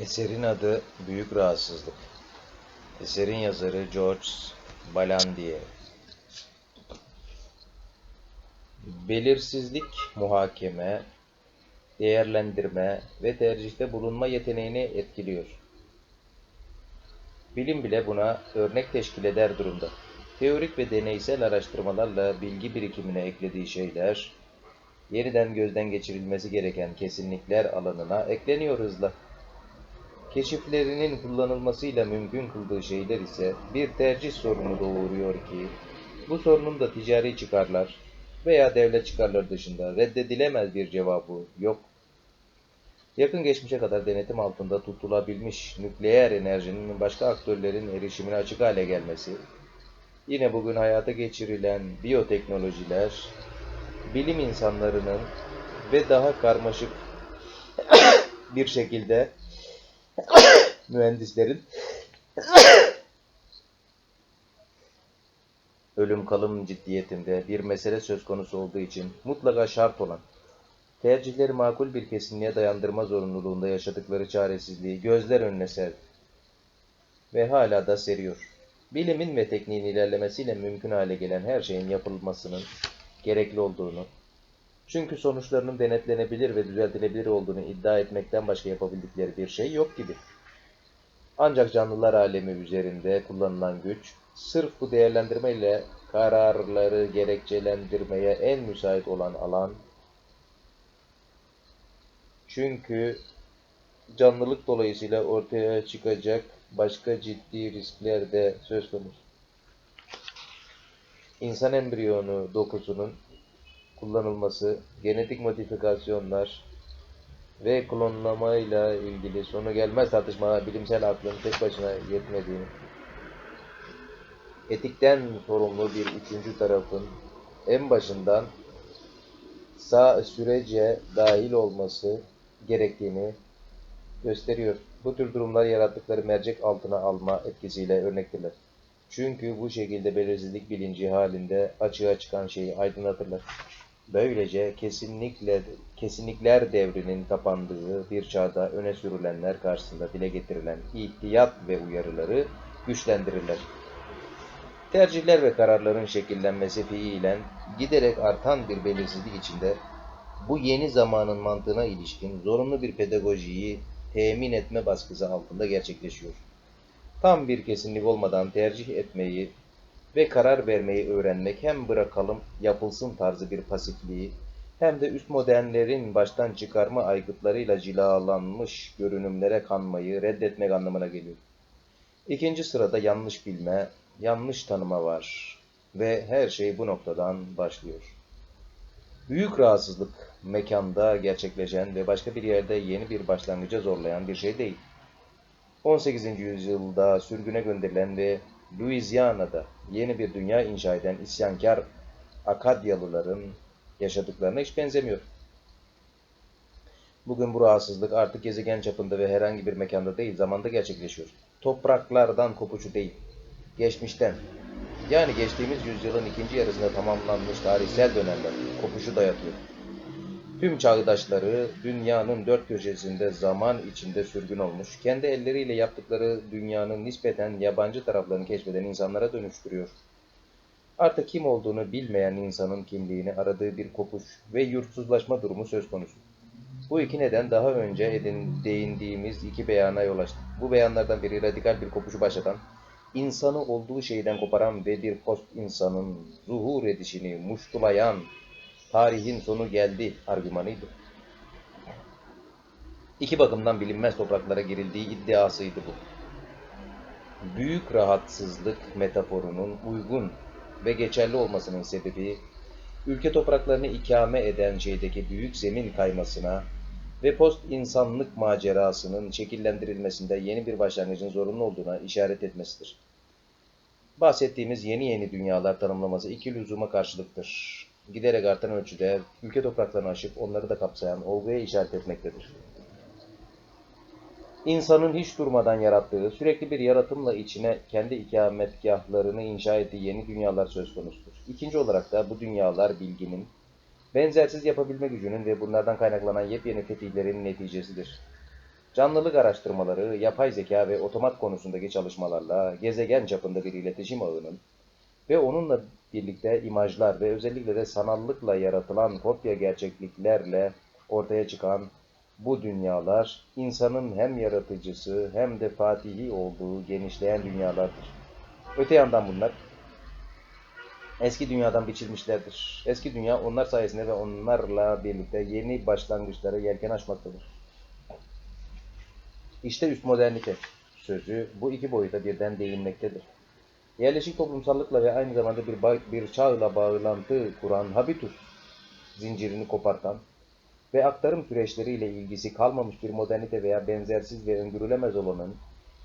Eserin adı Büyük Rahatsızlık. Eserin yazarı George Balandier. Belirsizlik, muhakeme, değerlendirme ve tercihte bulunma yeteneğini etkiliyor. Bilim bile buna örnek teşkil eder durumda. Teorik ve deneysel araştırmalarla bilgi birikimine eklediği şeyler, yeniden gözden geçirilmesi gereken kesinlikler alanına ekleniyor hızla. Keşiflerinin kullanılmasıyla mümkün kıldığı şeyler ise bir tercih sorunu doğuruyor ki, bu sorunun da ticari çıkarlar veya devlet çıkarları dışında reddedilemez bir cevabı yok. Yakın geçmişe kadar denetim altında tutulabilmiş nükleer enerjinin başka aktörlerin erişimine açık hale gelmesi, yine bugün hayata geçirilen biyoteknolojiler, bilim insanlarının ve daha karmaşık bir şekilde mühendislerin ölüm kalım ciddiyetinde bir mesele söz konusu olduğu için mutlaka şart olan tercihleri makul bir kesinliğe dayandırma zorunluluğunda yaşadıkları çaresizliği gözler önüne serdi. Ve hala da seriyor. Bilimin ve tekniğin ilerlemesiyle mümkün hale gelen her şeyin yapılmasının gerekli olduğunu, çünkü sonuçlarının denetlenebilir ve düzeltilebilir olduğunu iddia etmekten başka yapabildikleri bir şey yok gibi. Ancak canlılar alemi üzerinde kullanılan güç, sırf bu değerlendirmeyle kararları gerekçelendirmeye en müsait olan alan, çünkü canlılık dolayısıyla ortaya çıkacak başka ciddi riskler de söz konusu. İnsan embriyonu dokusunun kullanılması, genetik modifikasyonlar ve klonlamayla ilgili sonu gelmez tartışmalar bilimsel aklın tek başına yetmediğini, etikten sorumlu bir üçüncü tarafın en başından sağ sürece dahil olması gerektiğini gösteriyor. Bu tür durumlar yarattıkları mercek altına alma etkisiyle örnektirler. Çünkü bu şekilde belirsizlik bilinci halinde açığa çıkan şeyi aydınlatırlar. Böylece kesinlikle kesinlikler devrinin kapandığı bir çağda öne sürülenler karşısında dile getirilen ihtiyat ve uyarıları güçlendirirler. Tercihler ve kararların şekillenmesi fiilen giderek artan bir belirsizlik içinde bu yeni zamanın mantığına ilişkin zorunlu bir pedagojiyi temin etme baskısı altında gerçekleşiyor. Tam bir kesinlik olmadan tercih etmeyi ve karar vermeyi öğrenmek hem bırakalım yapılsın tarzı bir pasifliği hem de üst modernlerin baştan çıkarma aygıtlarıyla cilalanmış görünümlere kanmayı reddetmek anlamına geliyor. İkinci sırada yanlış bilme, yanlış tanıma var ve her şey bu noktadan başlıyor. Büyük rahatsızlık mekanda gerçekleşen ve başka bir yerde yeni bir başlangıca zorlayan bir şey değil. 18. yüzyılda sürgüne gönderilen ve Louisiana'da yeni bir dünya inşa eden isyankar Akadyalıların yaşadıklarına hiç benzemiyor. Bugün bu rahatsızlık artık gezegen çapında ve herhangi bir mekanda değil, zamanda gerçekleşiyor. Topraklardan kopucu değil, geçmişten, yani geçtiğimiz yüzyılın ikinci yarısında tamamlanmış tarihsel dönemler kopuşu dayatıyor. Tüm çağdaşları dünyanın dört köşesinde zaman içinde sürgün olmuş, kendi elleriyle yaptıkları dünyanın nispeten yabancı taraflarını keşfeden insanlara dönüştürüyor. Artık kim olduğunu bilmeyen insanın kimliğini aradığı bir kopuş ve yurtsuzlaşma durumu söz konusu. Bu iki neden daha önce edin, değindiğimiz iki beyana yol açtı. Bu beyanlardan biri radikal bir kopuşu başlatan, insanı olduğu şeyden koparan ve bir post insanın zuhur edişini muştulayan tarihin sonu geldi argümanıydı. İki bakımdan bilinmez topraklara girildiği iddiasıydı bu. Büyük rahatsızlık metaforunun uygun ve geçerli olmasının sebebi, ülke topraklarını ikame eden şeydeki büyük zemin kaymasına ve post insanlık macerasının şekillendirilmesinde yeni bir başlangıcın zorunlu olduğuna işaret etmesidir. Bahsettiğimiz yeni yeni dünyalar tanımlaması iki lüzuma karşılıktır. Giderek artan ölçüde ülke topraklarını aşıp onları da kapsayan olguya işaret etmektedir. İnsanın hiç durmadan yarattığı, sürekli bir yaratımla içine kendi ikametgahlarını inşa ettiği yeni dünyalar söz konusudur. İkinci olarak da bu dünyalar bilginin, benzersiz yapabilme gücünün ve bunlardan kaynaklanan yepyeni fetihlerin neticesidir. Canlılık araştırmaları, yapay zeka ve otomat konusundaki çalışmalarla gezegen çapında bir iletişim ağının ve onunla birlikte imajlar ve özellikle de sanallıkla yaratılan kopya gerçekliklerle ortaya çıkan bu dünyalar insanın hem yaratıcısı hem de fatihi olduğu genişleyen dünyalardır. Öte yandan bunlar eski dünyadan biçilmişlerdir. Eski dünya onlar sayesinde ve onlarla birlikte yeni başlangıçlara yelken açmaktadır. İşte üst modernite sözü bu iki boyuta birden değinmektedir. Yerleşik toplumsallıkla ve aynı zamanda bir, bir çağla bağlantı kuran habitus zincirini kopartan ve aktarım süreçleriyle ilgisi kalmamış bir modernite veya benzersiz ve öngörülemez olanın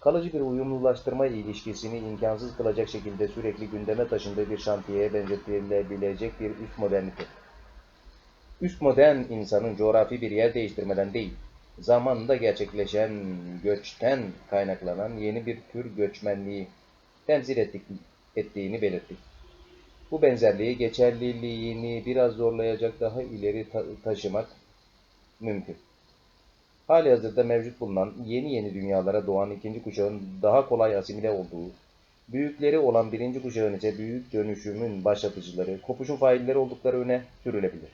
kalıcı bir uyumlulaştırma ilişkisini imkansız kılacak şekilde sürekli gündeme taşındığı bir şantiyeye benzetilebilecek bir üst modernite. Üst modern insanın coğrafi bir yer değiştirmeden değil, zamanında gerçekleşen göçten kaynaklanan yeni bir tür göçmenliği temsil ettik, ettiğini belirttik. Bu benzerliği geçerliliğini biraz zorlayacak daha ileri ta- taşımak mümkün. Hali hazırda mevcut bulunan yeni yeni dünyalara doğan ikinci kuşağın daha kolay asimile olduğu, büyükleri olan birinci kuşağın ise büyük dönüşümün başlatıcıları, kopuşun failleri oldukları öne sürülebilir.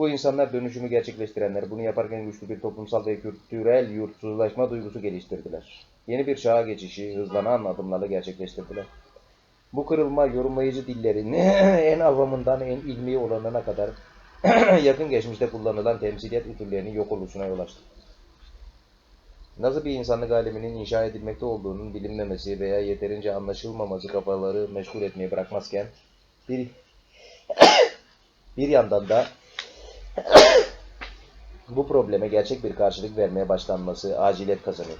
Bu insanlar dönüşümü gerçekleştirenler, bunu yaparken güçlü bir toplumsal ve kültürel yurtsuzlaşma duygusu geliştirdiler. Yeni bir çağa geçişi hızlanan adımlarla gerçekleştirdiler. Bu kırılma yorumlayıcı dillerin en avamından en ilmi olanına kadar yakın geçmişte kullanılan temsiliyet usullerinin yok oluşuna yol açtı. Nasıl bir insanlık aleminin inşa edilmekte olduğunun bilinmemesi veya yeterince anlaşılmaması kafaları meşgul etmeyi bırakmazken bir bir yandan da bu probleme gerçek bir karşılık vermeye başlanması aciliyet kazanıyor.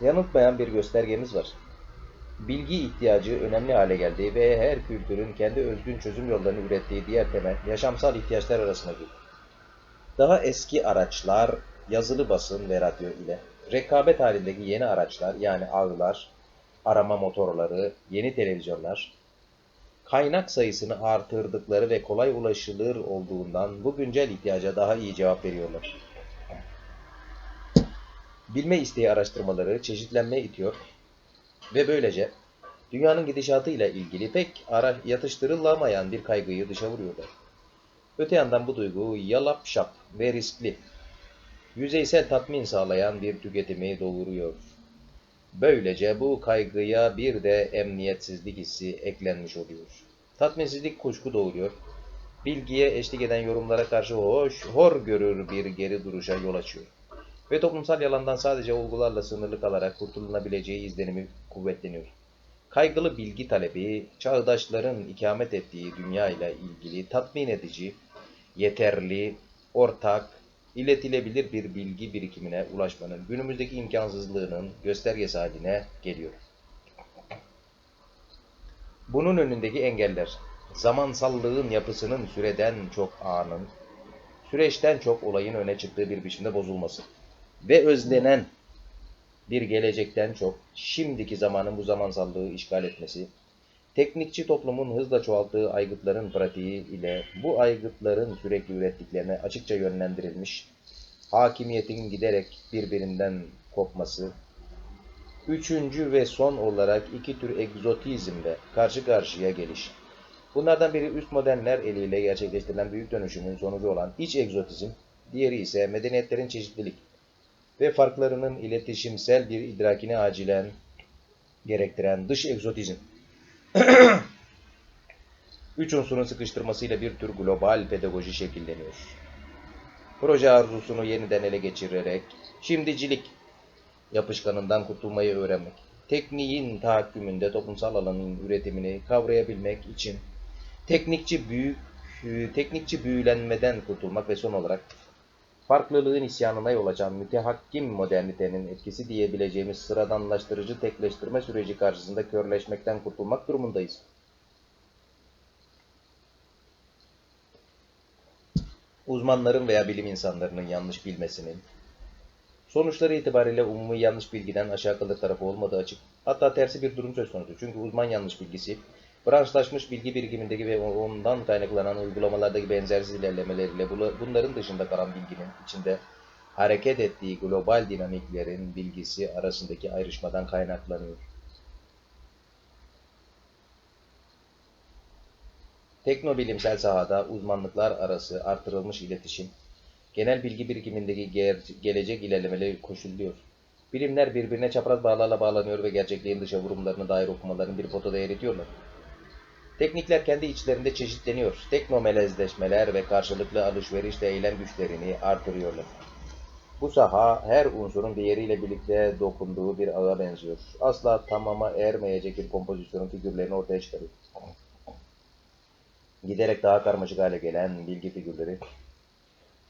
Yanıltmayan bir göstergemiz var. Bilgi ihtiyacı önemli hale geldi ve her kültürün kendi özgün çözüm yollarını ürettiği diğer temel yaşamsal ihtiyaçlar arasına girdi. Daha eski araçlar, yazılı basın ve radyo ile rekabet halindeki yeni araçlar yani ağlar, arama motorları, yeni televizyonlar, kaynak sayısını artırdıkları ve kolay ulaşılır olduğundan bu güncel ihtiyaca daha iyi cevap veriyorlar. Bilme isteği araştırmaları çeşitlenmeye itiyor ve böylece dünyanın gidişatıyla ilgili pek ara yatıştırılamayan bir kaygıyı dışa vuruyorlar. Öte yandan bu duygu yalap şap ve riskli, yüzeysel tatmin sağlayan bir tüketimi doğuruyor. Böylece bu kaygıya bir de emniyetsizlik hissi eklenmiş oluyor. Tatminsizlik kuşku doğuruyor. Bilgiye eşlik eden yorumlara karşı hoş, hor görür bir geri duruşa yol açıyor. Ve toplumsal yalandan sadece olgularla sınırlı kalarak kurtulunabileceği izlenimi kuvvetleniyor. Kaygılı bilgi talebi, çağdaşların ikamet ettiği dünya ile ilgili tatmin edici, yeterli, ortak, iletilebilir bir bilgi birikimine ulaşmanın günümüzdeki imkansızlığının göstergesi haline geliyor. Bunun önündeki engeller, zamansallığın yapısının süreden çok anın, süreçten çok olayın öne çıktığı bir biçimde bozulması ve özlenen bir gelecekten çok şimdiki zamanın bu zamansallığı işgal etmesi, teknikçi toplumun hızla çoğalttığı aygıtların pratiği ile bu aygıtların sürekli ürettiklerine açıkça yönlendirilmiş, hakimiyetin giderek birbirinden kopması, üçüncü ve son olarak iki tür egzotizmle karşı karşıya geliş. Bunlardan biri üst modernler eliyle gerçekleştirilen büyük dönüşümün sonucu olan iç egzotizm, diğeri ise medeniyetlerin çeşitlilik ve farklarının iletişimsel bir idrakini acilen gerektiren dış egzotizm. Üç unsurun sıkıştırmasıyla bir tür global pedagoji şekilleniyor. Proje arzusunu yeniden ele geçirerek şimdicilik yapışkanından kurtulmayı öğrenmek, tekniğin tahakkümünde toplumsal alanın üretimini kavrayabilmek için teknikçi büyük teknikçi büyülenmeden kurtulmak ve son olarak farklılığın isyanına yol açan mütehakkim modernitenin etkisi diyebileceğimiz sıradanlaştırıcı tekleştirme süreci karşısında körleşmekten kurtulmak durumundayız. Uzmanların veya bilim insanlarının yanlış bilmesinin, sonuçları itibariyle umumi yanlış bilgiden aşağı kalır tarafı olmadığı açık. Hatta tersi bir durum söz konusu. Çünkü uzman yanlış bilgisi, branşlaşmış bilgi birikimindeki ve ondan kaynaklanan uygulamalardaki benzersiz ilerlemeleriyle bunların dışında kalan bilginin içinde hareket ettiği global dinamiklerin bilgisi arasındaki ayrışmadan kaynaklanıyor. Teknobilimsel sahada uzmanlıklar arası artırılmış iletişim, genel bilgi birikimindeki gelecek ilerlemeleri koşulluyor. Bilimler birbirine çapraz bağlarla bağlanıyor ve gerçekliğin dışa vurumlarına dair okumaların bir potada eritiyorlar. Teknikler kendi içlerinde çeşitleniyor. Teknomelezleşmeler ve karşılıklı alışverişle eylem güçlerini artırıyorlar. Bu saha her unsurun diğeriyle birlikte dokunduğu bir ağa benziyor. Asla tamama ermeyecek bir kompozisyonun figürlerini ortaya çıkarıyor. Giderek daha karmaşık hale gelen bilgi figürleri,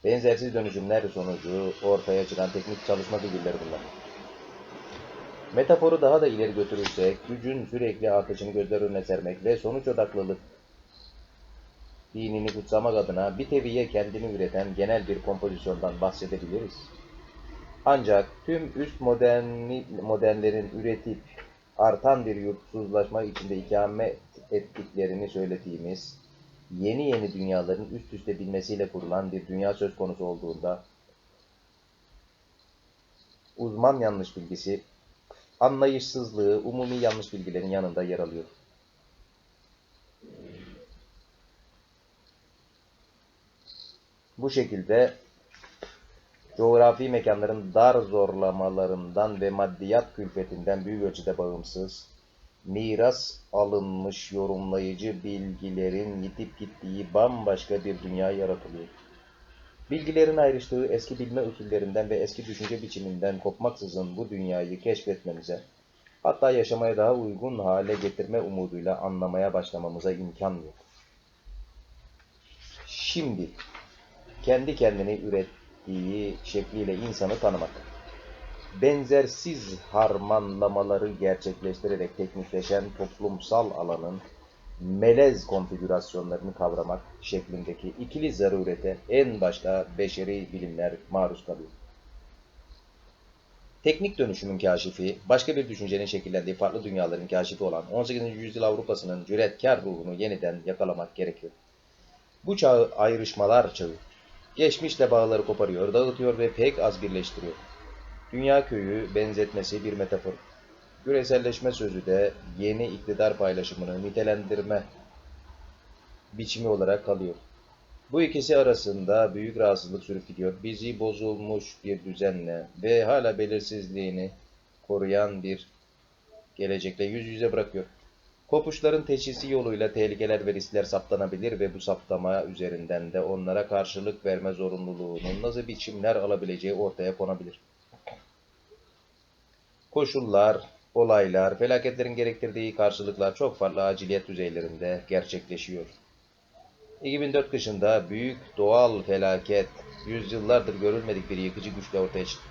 benzersiz dönüşümler sonucu ortaya çıkan teknik çalışma figürleri bunlar. Metaforu daha da ileri götürürsek, gücün sürekli artışını gözler önüne sermek ve sonuç odaklılık dinini kutsamak adına bir teviye kendini üreten genel bir kompozisyondan bahsedebiliriz. Ancak tüm üst moderni, modernlerin üretip artan bir yurtsuzlaşma içinde ikamet ettiklerini söylediğimiz yeni yeni dünyaların üst üste binmesiyle kurulan bir dünya söz konusu olduğunda uzman yanlış bilgisi, anlayışsızlığı, umumi yanlış bilgilerin yanında yer alıyor. Bu şekilde coğrafi mekanların dar zorlamalarından ve maddiyat külfetinden büyük ölçüde bağımsız, miras alınmış yorumlayıcı bilgilerin yitip gittiği bambaşka bir dünya yaratılıyor. Bilgilerin ayrıştığı eski bilme usullerinden ve eski düşünce biçiminden kopmaksızın bu dünyayı keşfetmemize, hatta yaşamaya daha uygun hale getirme umuduyla anlamaya başlamamıza imkan yok. Şimdi kendi kendini ürettiği şekliyle insanı tanımak, benzersiz harmanlamaları gerçekleştirerek teknikleşen toplumsal alanın melez konfigürasyonlarını kavramak şeklindeki ikili zarurete en başta beşeri bilimler maruz kalıyor. Teknik dönüşümün kaşifi, başka bir düşüncenin şekillendiği farklı dünyaların kaşifi olan 18. yüzyıl Avrupa'sının cüretkar ruhunu yeniden yakalamak gerekiyor. Bu çağı ayrışmalar çağı. Geçmişle bağları koparıyor, dağıtıyor ve pek az birleştiriyor. Dünya köyü benzetmesi bir metafor. Küreselleşme sözü de yeni iktidar paylaşımını nitelendirme biçimi olarak kalıyor. Bu ikisi arasında büyük rahatsızlık sürüp gidiyor. Bizi bozulmuş bir düzenle ve hala belirsizliğini koruyan bir gelecekle yüz yüze bırakıyor. Kopuşların teşhisi yoluyla tehlikeler ve riskler saptanabilir ve bu saptama üzerinden de onlara karşılık verme zorunluluğunun nasıl biçimler alabileceği ortaya konabilir. Koşullar, olaylar, felaketlerin gerektirdiği karşılıklar çok farklı aciliyet düzeylerinde gerçekleşiyor. 2004 kışında büyük doğal felaket, yüzyıllardır görülmedik bir yıkıcı güçle ortaya çıktı.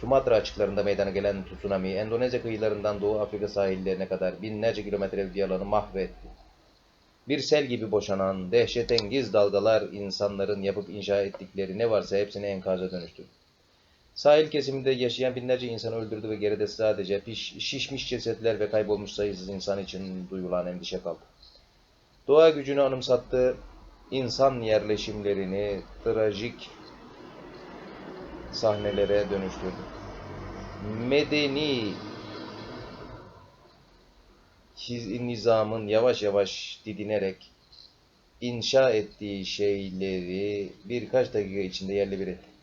Sumatra açıklarında meydana gelen tsunami, Endonezya kıyılarından Doğu Afrika sahillerine kadar binlerce kilometrelik bir alanı mahvetti. Bir sel gibi boşanan, dehşetengiz dalgalar insanların yapıp inşa ettikleri ne varsa hepsini enkaza dönüştürdü. Sahil kesiminde yaşayan binlerce insanı öldürdü ve geride sadece piş, şişmiş cesetler ve kaybolmuş sayısız insan için duyulan endişe kaldı. Doğa gücünü anımsattı, insan yerleşimlerini trajik sahnelere dönüştürdü. Medeni nizamın yavaş yavaş didinerek inşa ettiği şeyleri birkaç dakika içinde yerle bir etti.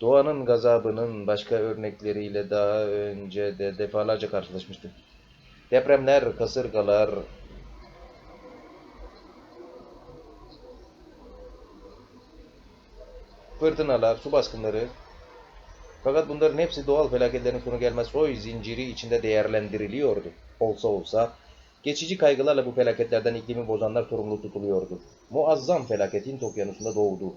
Doğanın gazabının başka örnekleriyle daha önce de defalarca karşılaşmıştı. Depremler, kasırgalar, fırtınalar, su baskınları. Fakat bunların hepsi doğal felaketlerin sonu gelmez soy zinciri içinde değerlendiriliyordu. Olsa olsa geçici kaygılarla bu felaketlerden iklimi bozanlar sorumlu tutuluyordu. Muazzam felaket Hint okyanusunda doğdu.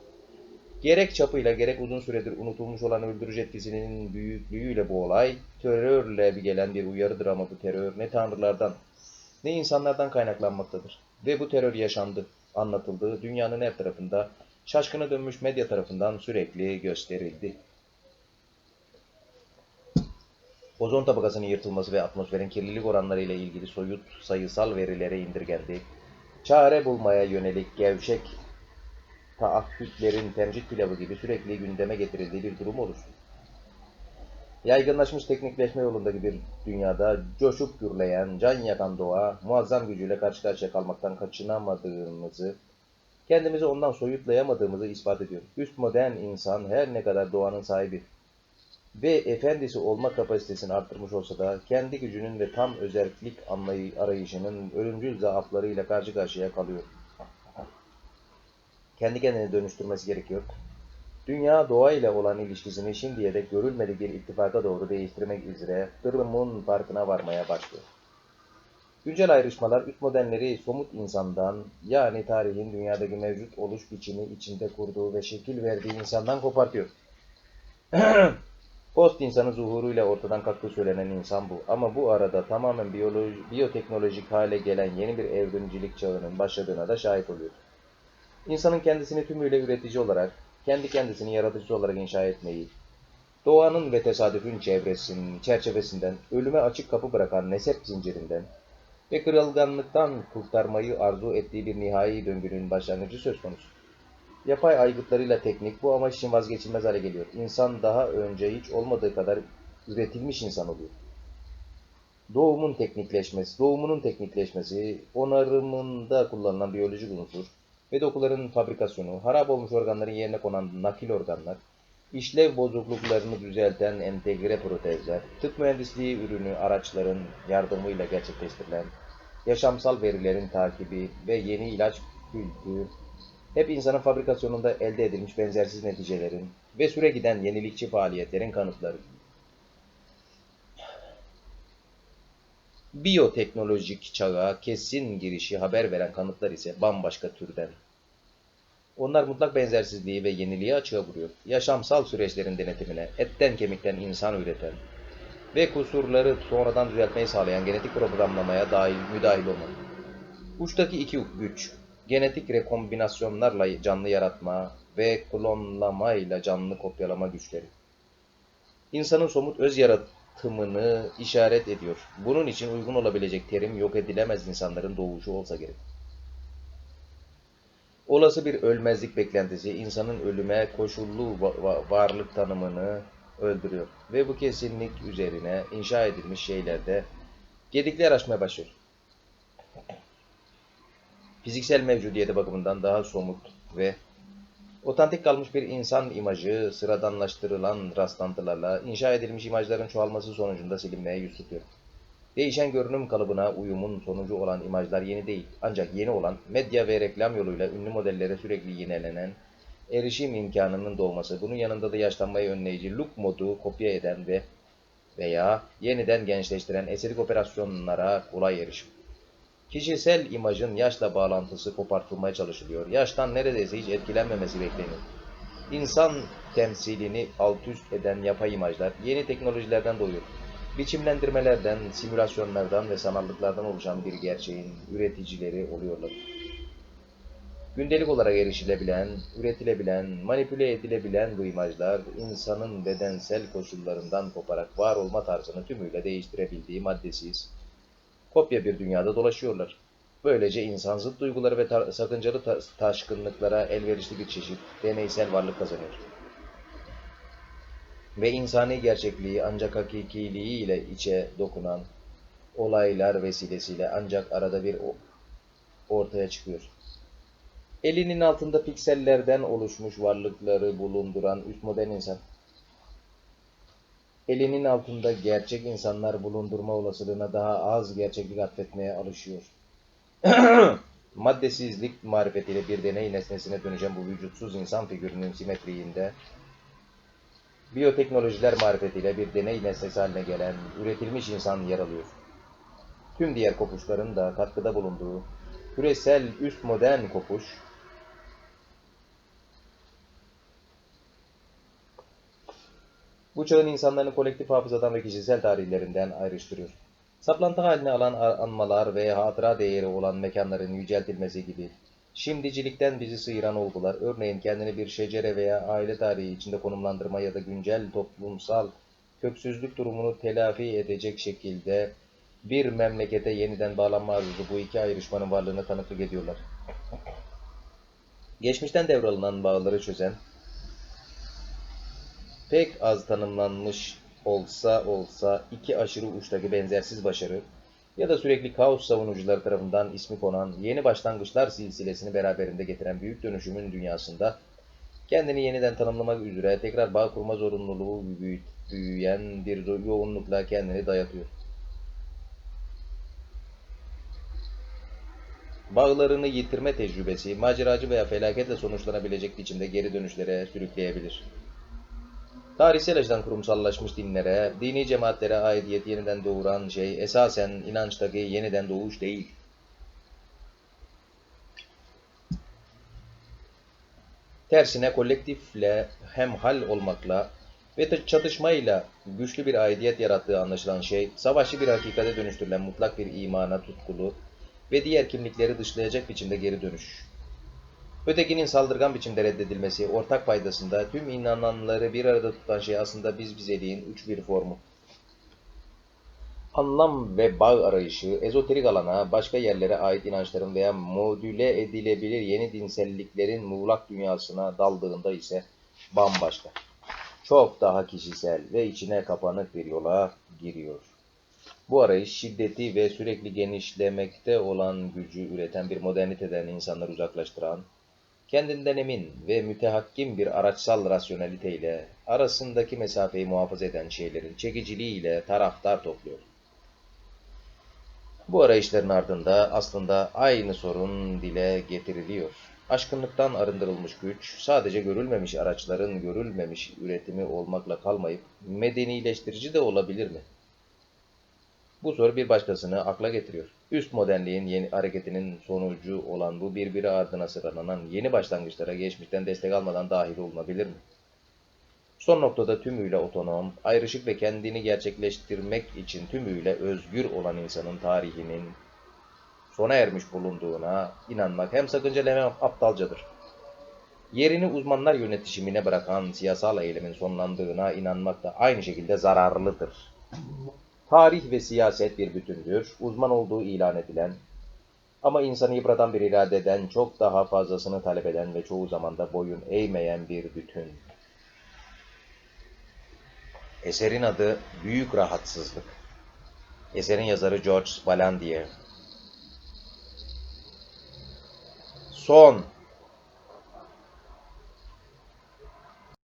Gerek çapıyla gerek uzun süredir unutulmuş olan öldürücü etkisinin büyüklüğüyle bu olay, terörle gelen bir uyarıdır ama bu terör ne tanrılardan ne insanlardan kaynaklanmaktadır. Ve bu terör yaşandı, anlatıldı, dünyanın her tarafında, şaşkına dönmüş medya tarafından sürekli gösterildi. Ozon tabakasının yırtılması ve atmosferin kirlilik oranları ile ilgili soyut sayısal verilere indirgendi. Çare bulmaya yönelik gevşek taahhütlerin temcit pilavı gibi sürekli gündeme getirildiği bir durum olur. Yaygınlaşmış teknikleşme yolundaki bir dünyada coşup gürleyen, can yakan doğa, muazzam gücüyle karşı karşıya kalmaktan kaçınamadığımızı, kendimizi ondan soyutlayamadığımızı ispat ediyor. Üst modern insan her ne kadar doğanın sahibi ve efendisi olma kapasitesini arttırmış olsa da kendi gücünün ve tam özellik anlayı arayışının ölümcül zaaflarıyla karşı karşıya kalıyor. Kendi kendini dönüştürmesi gerekiyor. Dünya doğa ile olan ilişkisini şimdiye dek görülmedik bir ittifaka doğru değiştirmek üzere durumun farkına varmaya başlıyor. Güncel ayrışmalar üst modernleri somut insandan yani tarihin dünyadaki mevcut oluş biçimi içinde kurduğu ve şekil verdiği insandan kopartıyor. Post insanı zuhuruyla ortadan kalktığı söylenen insan bu. Ama bu arada tamamen biyoloji, biyoteknolojik hale gelen yeni bir evrimcilik çağının başladığına da şahit oluyor. İnsanın kendisini tümüyle üretici olarak, kendi kendisini yaratıcı olarak inşa etmeyi, doğanın ve tesadüfün çevresinin, çerçevesinden, ölüme açık kapı bırakan nesep zincirinden ve kırılganlıktan kurtarmayı arzu ettiği bir nihai döngünün başlangıcı söz konusu. Yapay aygıtlarıyla teknik bu amaç için vazgeçilmez hale geliyor. İnsan daha önce hiç olmadığı kadar üretilmiş insan oluyor. Doğumun teknikleşmesi, doğumunun teknikleşmesi, onarımında kullanılan biyolojik unsur ve dokuların fabrikasyonu, harap olmuş organların yerine konan nakil organlar, işlev bozukluklarını düzelten entegre protezler, tıp mühendisliği ürünü araçların yardımıyla gerçekleştirilen, yaşamsal verilerin takibi ve yeni ilaç kültürü, hep insanın fabrikasyonunda elde edilmiş benzersiz neticelerin ve süre giden yenilikçi faaliyetlerin kanıtları. Biyoteknolojik çağa kesin girişi haber veren kanıtlar ise bambaşka türden. Onlar mutlak benzersizliği ve yeniliği açığa vuruyor. Yaşamsal süreçlerin denetimine, etten kemikten insan üreten ve kusurları sonradan düzeltmeyi sağlayan genetik programlamaya dahil müdahil olmak. Uçtaki iki güç, genetik rekombinasyonlarla canlı yaratma ve klonlamayla canlı kopyalama güçleri. İnsanın somut öz yaratımını işaret ediyor. Bunun için uygun olabilecek terim yok edilemez insanların doğuşu olsa gerek. Olası bir ölmezlik beklentisi insanın ölüme koşullu va- va- varlık tanımını öldürüyor. Ve bu kesinlik üzerine inşa edilmiş şeylerde gedikler açmaya başlıyor fiziksel mevcudiyeti bakımından daha somut ve otantik kalmış bir insan imajı sıradanlaştırılan rastlantılarla inşa edilmiş imajların çoğalması sonucunda silinmeye yüz tutuyor. Değişen görünüm kalıbına uyumun sonucu olan imajlar yeni değil. Ancak yeni olan medya ve reklam yoluyla ünlü modellere sürekli yinelenen erişim imkanının doğması, bunun yanında da yaşlanmayı önleyici look modu kopya eden ve veya yeniden gençleştiren estetik operasyonlara kolay erişim. Kişisel imajın yaşla bağlantısı kopartılmaya çalışılıyor. Yaştan neredeyse hiç etkilenmemesi bekleniyor. İnsan temsilini alt üst eden yapay imajlar yeni teknolojilerden doğuyor. Biçimlendirmelerden, simülasyonlardan ve sanallıklardan oluşan bir gerçeğin üreticileri oluyorlar. Gündelik olarak erişilebilen, üretilebilen, manipüle edilebilen bu imajlar insanın bedensel koşullarından koparak var olma tarzını tümüyle değiştirebildiği maddesiz, kopya bir dünyada dolaşıyorlar. Böylece insan zıt duyguları ve sakıncalı ta- taşkınlıklara elverişli bir çeşit deneysel varlık kazanıyor. Ve insani gerçekliği ancak hakikiliği ile içe dokunan olaylar vesilesiyle ancak arada bir ortaya çıkıyor. Elinin altında piksellerden oluşmuş varlıkları bulunduran üst modern insan. Elinin altında gerçek insanlar bulundurma olasılığına daha az gerçeklik atfetmeye alışıyor. Maddesizlik marifetiyle bir deney nesnesine dönüşen bu vücutsuz insan figürünün simetriğinde, biyoteknolojiler marifetiyle bir deney nesnesi haline gelen üretilmiş insan yer alıyor. Tüm diğer kopuşların da katkıda bulunduğu küresel üst modern kopuş, bu çağın insanlarını kolektif hafızadan ve kişisel tarihlerinden ayrıştırıyor. Saplantı haline alan anmalar ve hatıra değeri olan mekanların yüceltilmesi gibi şimdicilikten bizi sıyıran olgular, örneğin kendini bir şecere veya aile tarihi içinde konumlandırma ya da güncel toplumsal köksüzlük durumunu telafi edecek şekilde bir memlekete yeniden bağlanma arzusu bu iki ayrışmanın varlığını tanıklık ediyorlar. Geçmişten devralınan bağları çözen, pek az tanımlanmış olsa olsa iki aşırı uçtaki benzersiz başarı ya da sürekli kaos savunucuları tarafından ismi konan yeni başlangıçlar silsilesini beraberinde getiren büyük dönüşümün dünyasında kendini yeniden tanımlamak üzere tekrar bağ kurma zorunluluğu büyü- büyüyen bir yoğunlukla kendini dayatıyor. Bağlarını yitirme tecrübesi, maceracı veya felaketle sonuçlanabilecek biçimde geri dönüşlere sürükleyebilir. Tarihsel açıdan kurumsallaşmış dinlere, dini cemaatlere aidiyet yeniden doğuran şey esasen inançtaki yeniden doğuş değil. Tersine kolektifle hemhal olmakla ve çatışmayla güçlü bir aidiyet yarattığı anlaşılan şey, savaşçı bir hakikate dönüştürülen mutlak bir imana tutkulu ve diğer kimlikleri dışlayacak biçimde geri dönüş. Ötekinin saldırgan biçimde reddedilmesi, ortak paydasında tüm inananları bir arada tutan şey aslında biz bizeliğin uç bir formu. Anlam ve bağ arayışı, ezoterik alana, başka yerlere ait inançların veya modüle edilebilir yeni dinselliklerin muğlak dünyasına daldığında ise bambaşka. Çok daha kişisel ve içine kapanık bir yola giriyor. Bu arayış şiddeti ve sürekli genişlemekte olan gücü üreten bir moderniteden insanları uzaklaştıran, kendinden emin ve mütehakkim bir araçsal rasyoneliteyle arasındaki mesafeyi muhafaza eden şeylerin çekiciliğiyle taraftar topluyor. Bu arayışların ardında aslında aynı sorun dile getiriliyor. Aşkınlıktan arındırılmış güç, sadece görülmemiş araçların görülmemiş üretimi olmakla kalmayıp medenileştirici de olabilir mi? Bu soru bir başkasını akla getiriyor. Üst modernliğin yeni hareketinin sonucu olan bu birbiri ardına sıralanan yeni başlangıçlara geçmişten destek almadan dahil olunabilir mi? Son noktada tümüyle otonom, ayrışık ve kendini gerçekleştirmek için tümüyle özgür olan insanın tarihinin sona ermiş bulunduğuna inanmak hem sakıncalı hem aptalcadır. Yerini uzmanlar yönetişimine bırakan siyasal eylemin sonlandığına inanmak da aynı şekilde zararlıdır. Tarih ve siyaset bir bütündür, uzman olduğu ilan edilen ama insanı yıpratan bir iradeden çok daha fazlasını talep eden ve çoğu zaman da boyun eğmeyen bir bütün. Eserin adı Büyük Rahatsızlık. Eserin yazarı George Valandier. Son